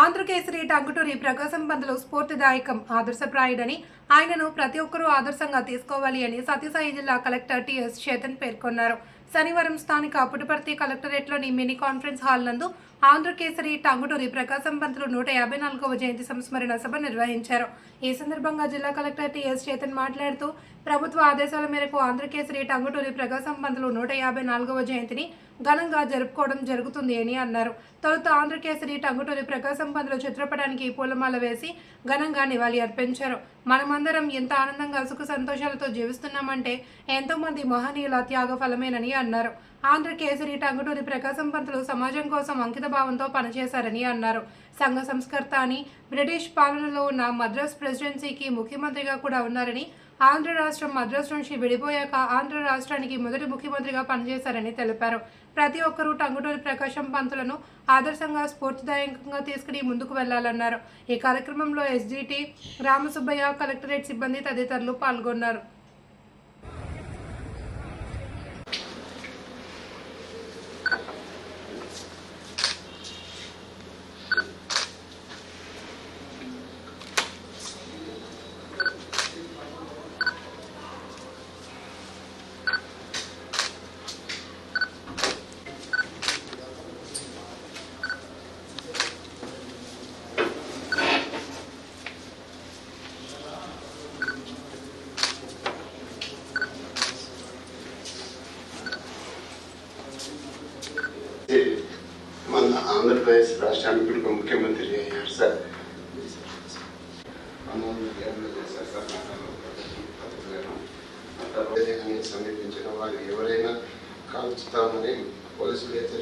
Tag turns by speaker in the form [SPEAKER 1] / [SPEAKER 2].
[SPEAKER 1] ఆంధ్రకేసరి టంగుటూరి ప్రకాశం పంతులు స్ఫూర్తిదాయకం ఆదర్శప్రాయుడని ఆయనను ప్రతి ఒక్కరూ ఆదర్శంగా తీసుకోవాలి అని సత్యసాయి జిల్లా కలెక్టర్ టిఎస్ చేతన్ పేర్కొన్నారు. శనివారం స్థానిక అప్పటిపర్తి కలెక్టరేట్లోని మినీ కాన్ఫరెన్స్ హాల్ నందు ఆంధ్రకేసరి టంగుటూరి ప్రకాశం పంతులు నూట యాభై నాలుగవ జయంతి సంస్మరణ సభ నిర్వహించారు. ఈ సందర్భంగా జిల్లా కలెక్టర్ టిఎస్ చేతన్ మాట్లాడుతూ ప్రభుత్వ ఆదేశాల మేరకు ఆంధ్రకేసరి టంగుటూరి ప్రకాశం పంతులు నూట యాభై నాలుగవ జయంతిని ఘనంగా జరుపుకోవడం జరుగుతుంది అని అన్నారు. తొలుత ఆంధ్రకేసరి టంగుటూరి ప్రకాశం పంతులు చిత్రపటానికి పూలమాల వేసి ఘనంగా నివాళి అర్పించారు. మనమందరం ఎంత ఆనందంగా సుఖ సంతోషాలతో జీవిస్తున్నామంటే ఎంతోమంది మహనీయుల త్యాగ ఫలమేనని అన్నారు. ఆంధ్రకేసరి టంగుటూరి ప్రకాశం పంతులు సమాజం కోసం అంకిత భావంతో పనిచేశారని అన్నారు. సంఘ సంస్కర్త అని బ్రిటిష్ పాలనలో ఉన్న మద్రాస్ ప్రెసిడెన్సీకి ముఖ్యమంత్రిగా కూడా ఉన్నారని ఆంధ్ర రాష్ట్రం మద్రాసు నుంచి విడిపోయాక ఆంధ్ర రాష్ట్రానికి మొదటి ముఖ్యమంత్రిగా పనిచేశారని తెలిపారు. ప్రతి ఒక్కరూ టంగుటూరి ప్రకాశం పంతులను ఆదర్శంగా స్ఫూర్తిదాయకంగా తీసుకుని ముందుకు వెళ్ళాలన్నారు. ఈ కార్యక్రమంలో ఎస్జిటి రామసుబ్బయ్య కలెక్టరేట్ సిబ్బంది తదితరులు పాల్గొన్నారు.
[SPEAKER 2] ఆంధ్రప్రదేశ్ రాష్ట్రానికి ఇప్పుడు ముఖ్యమంత్రి అయ్యారు సార్ సమీపించిన వారు ఎవరైనా కాల్చుతామని పోలీసులు హెచ్చరి